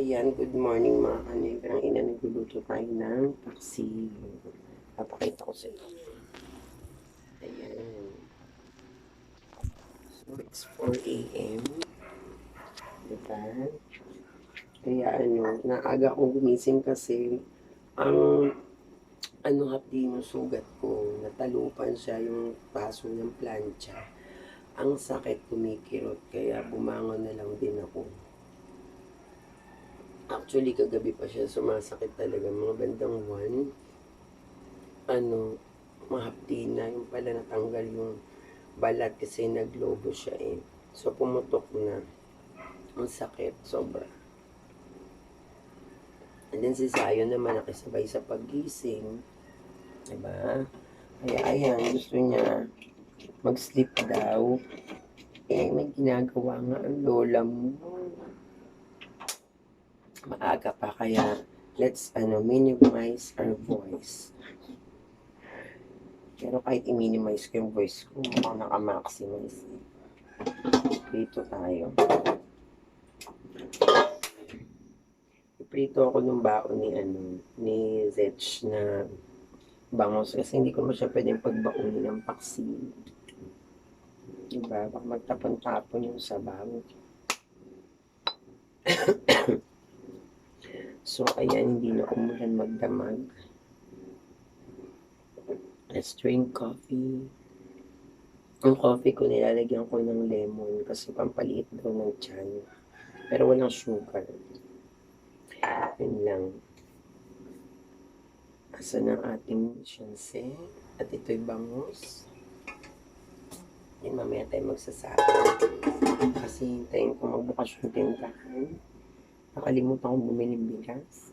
Ayan, good morning mga kanigrang ina. Nagluluto tayo ng taxi. Papakita ko sa inyo. Ayan. So, it's 4 a.m. Diba? Kaya ano, naaga akong gumising kasi ang ano hapdi ng sugat ko, natalupan siya yung paso ng plancha. Ang sakit kumikirot, kaya bumangon na lang din ako. Actually, kagabi pa siya sumasakit talaga. Mga bandang 1, ano, mahapdi na. Yung pala natanggal yung balat kasi naglobo siya eh. So, pumutok na. Ang sakit, sobra. And then si Zion naman nakisabay sa paggising. Diba? Kaya ayan, gusto niya mag-sleep daw. Eh, may ginagawa nga ang lola mo. Maaga pa kaya let's ano minimize our voice. Pero kahit i-minimize ko yung voice ko, mukhang naka-maximize. Dito tayo. Prito ako nung baon ni ano, ni Zetch na bangos kasi hindi ko mo siya pwedeng pagbaonin ng paksi. Diba? Baka magtapon-tapon yung sabaw. so, ayan, hindi na umulan magdamag. Let's drink coffee. Yung coffee ko, nilalagyan ko ng lemon kasi pampaliit daw ng tiyan. Pero walang sugar. Yun lang. Asan ang ating shanse? At ito'y bangus. Yun, mamaya tayo magsasaka. Kasi hintayin ko magbukas yung tindahan. Nakalimutan kong bumili ng bigas.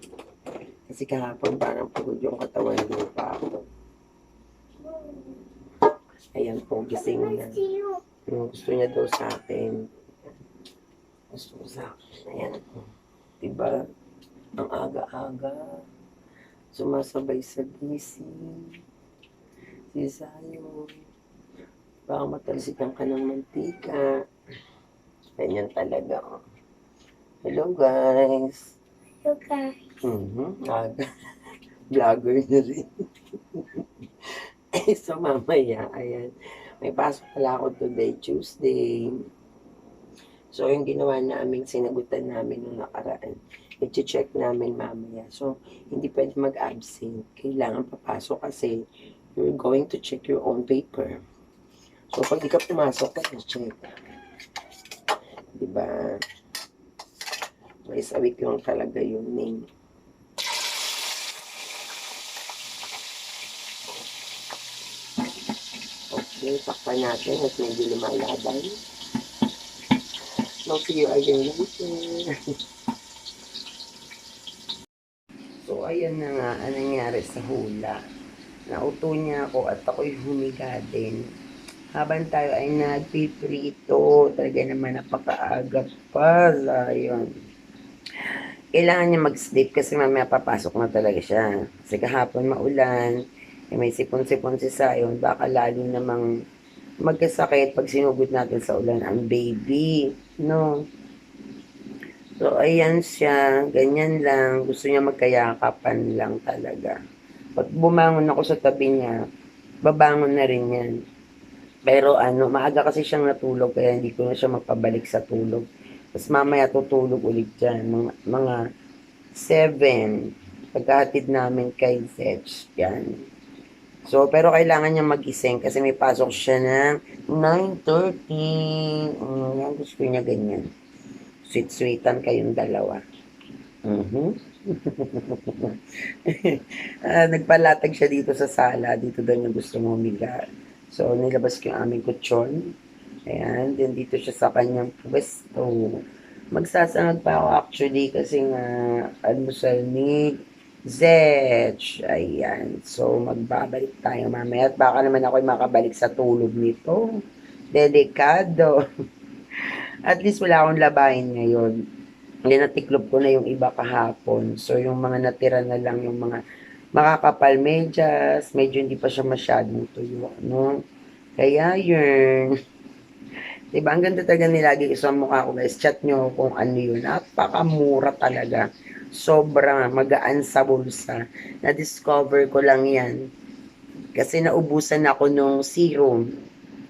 Kasi kahapon parang pagod yung katawan ko pa ako. Ayan po, gising na. Yung gusto niya daw sa akin. Gusto ko sa akin. Ayan po. Diba? Ang aga-aga. Sumasabay sa gising. Si Zion. Baka matalsikan ka ng mantika. Ganyan talaga. oh. Hello guys. Hello guys. Mhm. Aga. Vlogger na rin. So mamaya, ayan. May pasok pala ako today, Tuesday. So, yung ginawa namin, sinagutan namin nung nakaraan. I-check namin mamaya. So, hindi pwede mag-absent. Kailangan papasok kasi you're going to check your own paper. So, pag di ka pumasok, ka check. Diba? Twice a week lang talaga yung name. Okay, takpan natin at medyo lumalaban. No fear again later. so, ayan na nga, ang nangyari sa hula. Nauto niya ako at ako'y humiga din. Habang tayo ay nagpiprito, talaga naman napakaaga pa, Zion. Kailangan niya mag-sleep kasi mamaya papasok na talaga siya. Kasi kahapon maulan, eh, may sipon-sipon si Zion, baka lalo namang magkasakit pag sinugod natin sa ulan ang baby. No? So, ayan siya. Ganyan lang. Gusto niya magkayakapan lang talaga. Pag bumangon ako sa tabi niya, babangon na rin yan. Pero ano, maaga kasi siyang natulog kaya hindi ko na siya magpabalik sa tulog. Tapos mamaya tutulog ulit dyan. Mga, mga 7. Pagkahatid namin kay Zetch. Yan. So, pero kailangan niya magising kasi may pasok siya ng 9.30. Mm, yan, gusto niya ganyan. Sweet-sweetan kayong dalawa. Mhm. Ah, nagpalatag siya dito sa sala. Dito daw niya gusto mo humiga. So, nilabas ko yung aming kutsyon. Ayan. Then, dito siya sa kanyang pwesto. Magsasangag pa ako actually kasi nga almusal ni Zetch. Ayan. So, magbabalik tayo mamaya. At baka naman ako'y makabalik sa tulog nito. Delikado. At least wala akong labahin ngayon. Hindi natiklop ko na yung iba kahapon. So, yung mga natira na lang, yung mga makakapal medyas, medyo hindi pa siya masyadong tuyo. No? Kaya yun. Diba? Ang ganda talaga nilagay sa mukha ko guys. Chat nyo kung ano yun. Napakamura talaga. Sobra magaan sa bulsa. Na-discover ko lang yan. Kasi naubusan ako nung serum.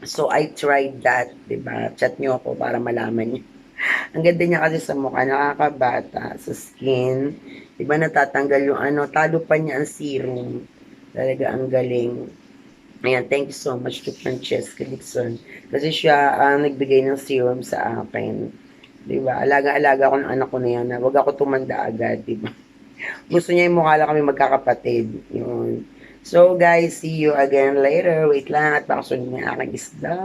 So, I tried that. Diba? Chat nyo ako para malaman nyo. Ang ganda niya kasi sa mukha. Nakakabata. Sa skin. Diba natatanggal yung ano. Talo pa niya ang serum. Talaga ang galing. Ayan, thank you so much to Francesca Dixon. Kasi siya ang nagbigay ng serum sa akin. Di ba? Alaga-alaga ko ng anak ko na yan. Na huwag ako tumanda agad, di ba? Gusto niya yung mukha lang kami magkakapatid. Yun. So, guys, see you again later. Wait lang at baka sunod niya aking isda.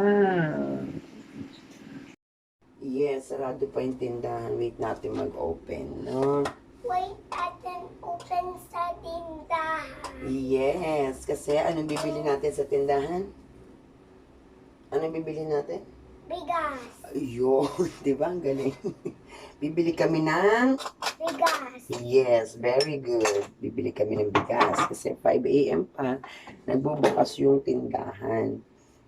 Yes, sarado pa yung tindahan. Wait natin mag-open, no? Wait natin open sa tindahan. Yes, kasi anong bibili natin sa tindahan? Anong bibili natin? Bigas. Ayun, di ba? Ang galing. Bibili kami ng... Bigas. Yes, very good. Bibili kami ng bigas kasi 5 a.m. pa, nagbubukas yung tindahan.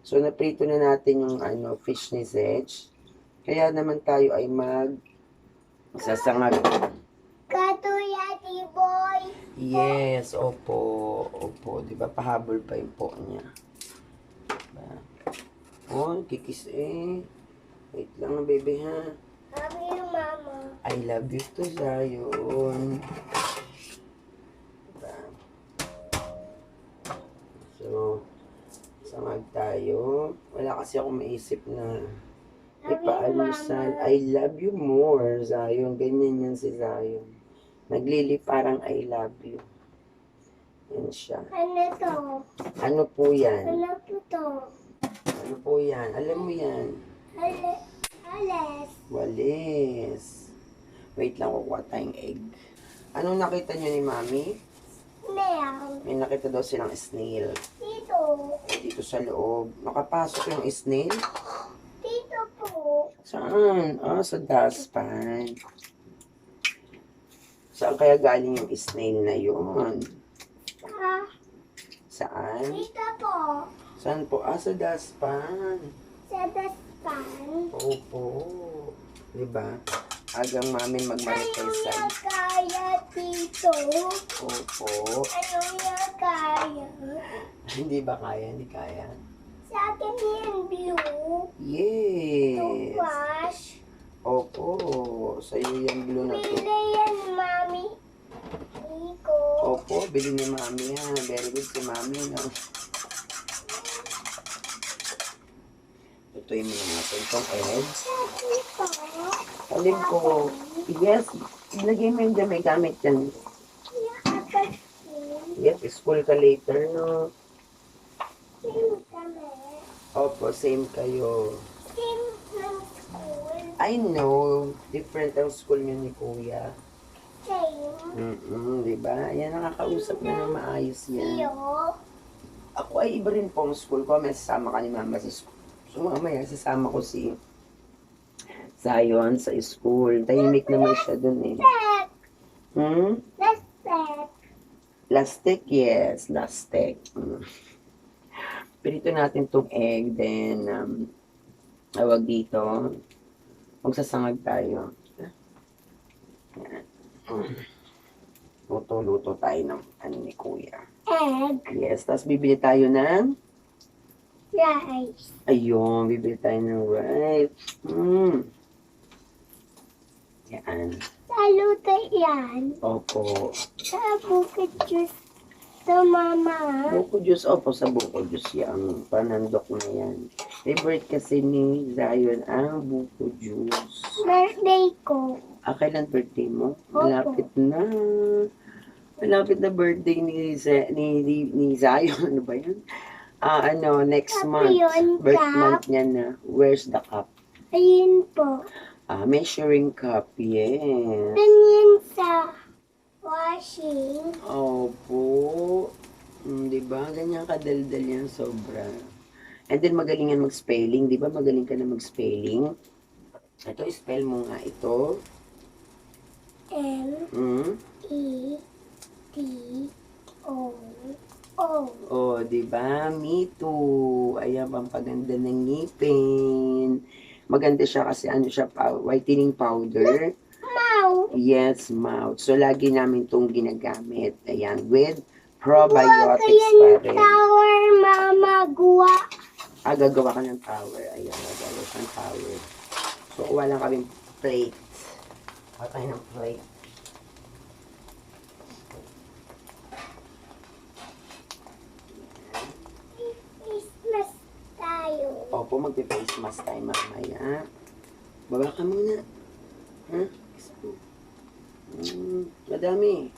So, naprito na natin yung ano, fish ni Zech. Kaya naman tayo ay mag sasangag. Yes, opo. Opo, di ba? Pahabol pa yung po niya. Diba? Oh, kikis eh. Wait lang, baby ha. Sabi ng mama. I love you to Zion. Diba? So, sangag tayo. Wala kasi ako maisip na ipaalusan. I love you more, Zion. Ganyan yan si Zion. Naglili parang I love you. Yan siya. Ano to? Ano po yan? Ano po to? Ano po yan? Alam mo yan. Ale Ales. Walis. Wait lang, kukuha tayong egg. Anong nakita nyo ni Mami? Meow. May nakita daw silang snail. Dito. Dito sa loob. Nakapasok yung snail? Dito po. Saan? Ah, sa dustpan. Saan kaya galing yung snail na yun? Saan? dito po. Saan po? Ah, sa dustpan. Sa daspan. Opo. Diba? Agang mamin Ano magmaritesan. yung kaya dito? Opo. Ano yung kaya? Hindi ba kaya? Hindi kaya. Sa akin yung blue. Yes. Toothbrush. Opo. Sa'yo yung blue na to. Bili yan, mami. Iko. Opo, bili ni Mami yan. Very good si Mami. No? Tutuin mo na natin itong egg. Alin ko. Yes, ilagay mo yung gamay gamit yan. Yes, school ka later, no? Opo, same kayo. I know, different ang school niyo ni Kuya. Mm-mm, di ba? Yan, nakakausap na ng maayos yan. Ako ay iba rin po ang school ko. May sasama ka ni Mama sa school. So, mamaya, sasama ko si Zion sa school. Tahimik naman siya dun eh. Hmm? Set. Lastek, yes. Lastek. Mm. Pirito natin tong egg. Then, um, tawag dito. Magsasangag tayo. Luto-luto tayo ng ano ni Kuya. Egg. Yes, tapos bibili tayo ng Rice. Ayun, bibili tayo ng rice. Mm. Yan. Saluto yan. Opo. Sa bukid juice. Sa mama. Buko juice. Opo, sa buko juice yan. Panandok na yan. Favorite kasi ni Zion ang buko juice. Birthday ko. Ah, kailan birthday mo? Opo. Malapit na. Malapit na birthday ni, Z- ni, ni, ni Zion. Ano ba yun? Ah, ano, next Cup month. yun, Birth cup. month niya na. Where's the cup? Ayun po. Ah, measuring cup. Yes. Ganyan sa washing. Opo. Mm, di ba? Ganyan kadaldal yan sobra. And then magaling yan mag-spelling. Di ba magaling ka na mag-spelling? Ito, spell mo nga ito. M Mm. E T O O. Oh, di ba? Me too. Ayan, pampaganda ng ngipin. Maganda siya kasi ano siya, whitening powder. Yes, mouth. So, lagi namin itong ginagamit. Ayan, with probiotics pa rin. tower, mama. Guwa. Ah, gagawa ka ng tower. Ayan, gagawa ka ng tower. So, kuha lang kami plate. Kuha tayo ng plate. Christmas tayo. Opo, magpe-face mask tayo mamaya. Baba ka muna. Ha? Mo. Mm, madami.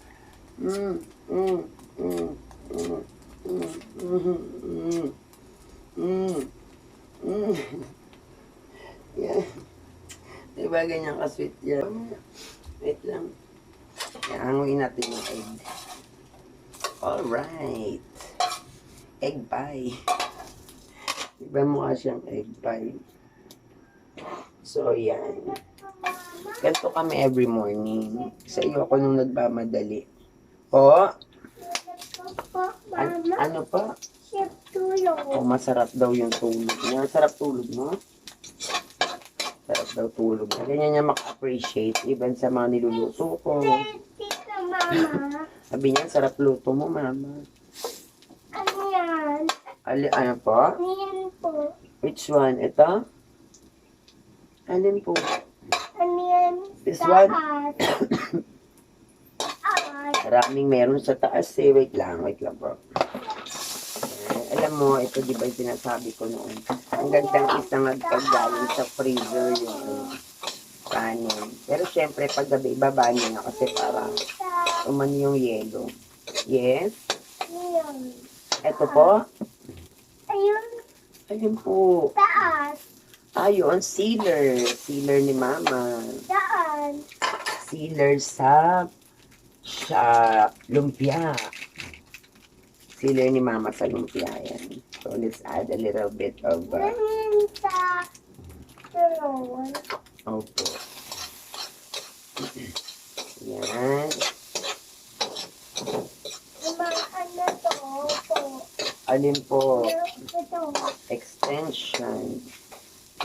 Mm, mm, mm, mm, mm, mm, mm, mm, mm. Yan. Diba ganyan ka-sweet yan? Wait lang. Hanguin natin yung egg. Alright. Egg pie. Diba mukha siyang egg pie? So, yan. Ganito kami every morning. Sa iyo ako nung nagmamadali. O, Po, an- ano pa? Chef tulog. O, masarap daw yung tulog niya. Sarap tulog mo? Sarap daw tulog. Ganyan niya maka-appreciate even sa mga niluluto ko. Sabi niya, sarap luto mo, mama. Ano yan? Ali, ano po? Ano yan po? Which one? Ito? Alin po? This one? Taas. Taas. Maraming meron sa taas eh. Wait lang, wait lang bro. Eh, alam mo, ito di ba yung sinasabi ko noon? Ang gandang isang paggaling sa freezer yung ano, kanin. Pero syempre, pag gabi, ibaba niyo na kasi para umano yung yelo. Yes? Ito po? Ayun, Ayun po. taas. Ayun, sealer. Sealer ni mama. Daan. Sealer sa sa lumpia. Sealer ni mama sa lumpia yan. So let's add a little bit of uh, yan opo. Yan. Ano to. Alin po? Extension.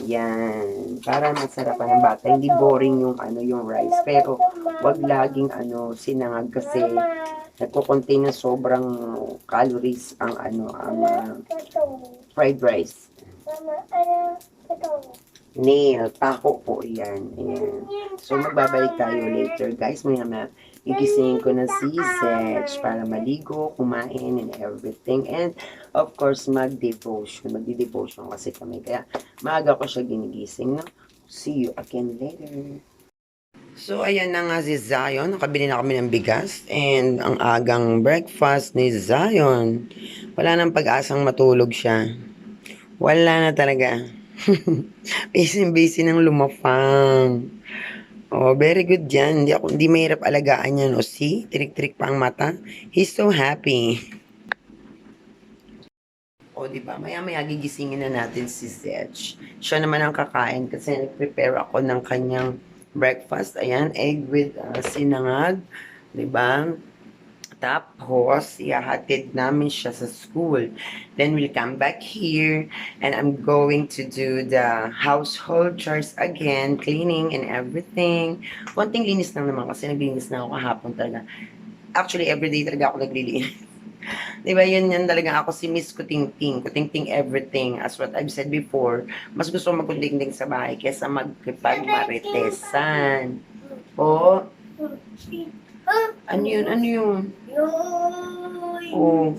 Yan. Para masarapan ng bata. Hindi boring yung ano yung rice. Pero wag laging ano sinangag kasi nagko-contain ng sobrang calories ang ano ang uh, fried rice. Nail, pako po yan. Ayan. So magbabalik tayo later guys. Maya maya gigisingin ko na si Sech para maligo, kumain and everything. And of course mag-devotion. Magdi-devotion kasi kami. Kaya maaga ko siya ginigising. No? See you again later. So, ayan na nga si Zion. Nakabili na kami ng bigas. And ang agang breakfast ni Zion. Wala nang pag-asang matulog siya. Wala na talaga. Busy-busy ng lumafang. Oh, very good yan. Hindi, ako, hindi mahirap alagaan yan. O, see? Trik-trik pa ang mata. He's so happy. O, di ba? Maya-maya gigisingin na natin si Zech. Siya naman ang kakain kasi nag-prepare ako ng kanyang breakfast. Ayan, egg with uh, sinangag. Di ba? Tapos, ihahatid namin siya sa school. Then, we'll come back here and I'm going to do the household chores again, cleaning and everything. Konting linis lang naman kasi naglinis na ako kahapon talaga. Actually, everyday talaga ako naglilinis. Di ba, yun yan talaga ako si Miss Kutingting. Kutingting everything. As what I've said before, mas gusto ko magkutingting sa bahay kesa magkipagmaritesan. O, ano yun, ano yun? Yoy! Oh.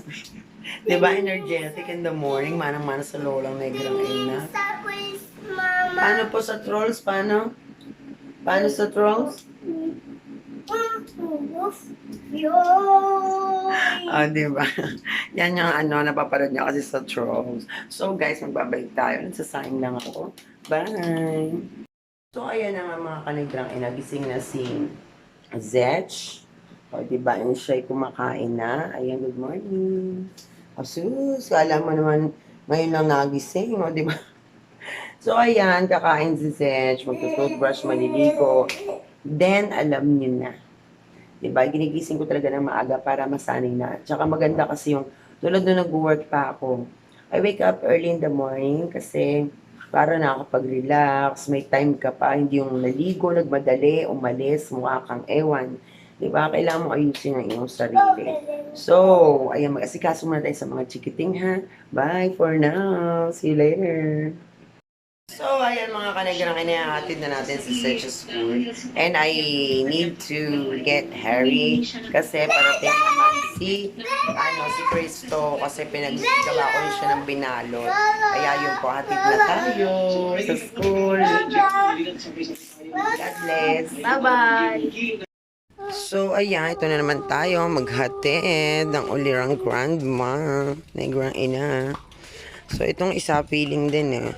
Di ba, energetic in the morning, manang-mana sa lolang. Sa quiz, mama. Paano po sa trolls? Paano? Paano sa trolls? Ah, di ba? Yan yung ano, napapanood niya kasi sa trolls. So, guys, magbabalik tayo. Nagsasayang lang ako. Bye! So, ayan na nga mga kanigrang inagising na si Zech. O, di ba? Yung siya'y kumakain na. Ayan, good morning. Asus, kala mo naman ngayon lang nagising, o, di ba? So, ayan, kakain si Zech, magtutoothbrush, maliligo. Then, alam niyo na. Diba? Ginigising ko talaga ng maaga para masanay na. Tsaka maganda kasi yung, tulad nung nag-work pa ako, I wake up early in the morning kasi para nakakapag-relax, may time ka pa, hindi yung naligo, nagmadali, umalis, mukha kang ewan. Di ba? Kailangan mo ayusin ang iyong sarili. So, ayan, mag-asikaso muna tayo sa mga chikiting ha. Bye for now. See you later. So, ayan mga kanagrang inahatid na natin sa Secha School. And I need to get Harry kasi parating naman si, ano, si Cristo kasi pinaggawa ko siya ng binalot. Kaya yun po, hatid na tayo sa school. God bless. Bye-bye. So, ayan, ito na naman tayo maghatid ng ulirang grandma, negrang ina. So, itong isa feeling din eh.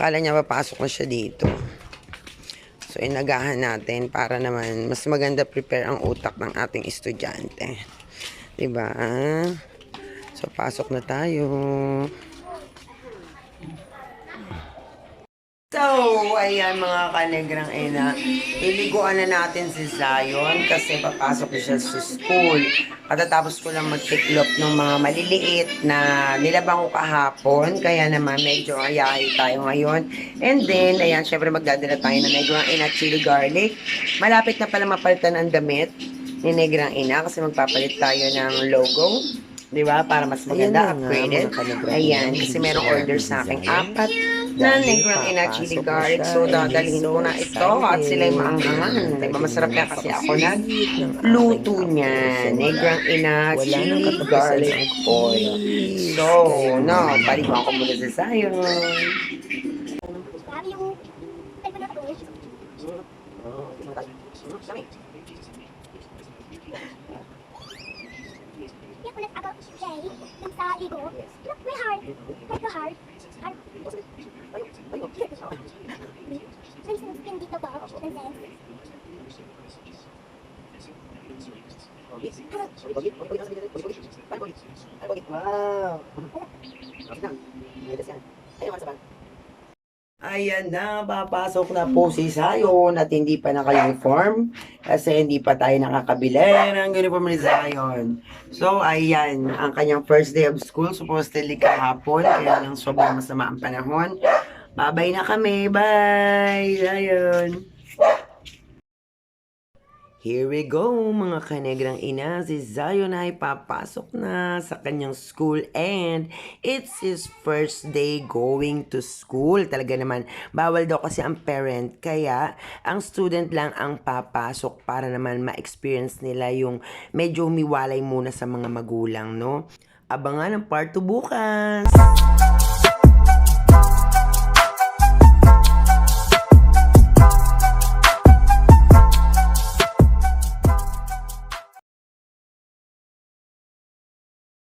Kala niya papasok na siya dito. So, inagahan natin para naman mas maganda prepare ang utak ng ating estudyante. 'Di ba? So, pasok na tayo. So, ayan mga kanegrang ina, iliguan na natin si Zion kasi papasok siya sa school. Katatapos ko lang mag-tiklop ng mga maliliit na nilabang ko kahapon, kaya naman medyo ayahay tayo ngayon. And then, ayan, syempre magdadala tayo ng negrang ina chili garlic. Malapit na pala mapalitan ang damit ni negrang ina kasi magpapalit tayo ng logo. Di ba? Para mas maganda, upgraded. Ayan, kasi merong order sa akin. Apat na negrang ina chili garlic. So, dadalhin ko na ito at sila'y maanghangan. Di ba? Masarap na kasi ako na luto niya. Negrang ina chili garlic oil. So, no, balikan ko muna sa sayo. Sabi yung... Na ako. Yung ulit about Dun sa ego. Look, my heart. Like the heart. Heart. May sunscreen dito po. And then, Wow. Ayan na, papasok na po si Zion at hindi pa naka-uniform kasi hindi pa tayo nakakabili ng uniform ni Zion. So, ayan, ang kanyang first day of school, supposedly kahapon, kaya lang sobrang masama ang panahon. Babay na kami, bye, Zion! Here we go, mga kanegrang ina. Si Zion ay papasok na sa kanyang school and it's his first day going to school. Talaga naman, bawal daw kasi ang parent. Kaya, ang student lang ang papasok para naman ma-experience nila yung medyo humiwalay muna sa mga magulang, no? Abangan ang part 2 bukas!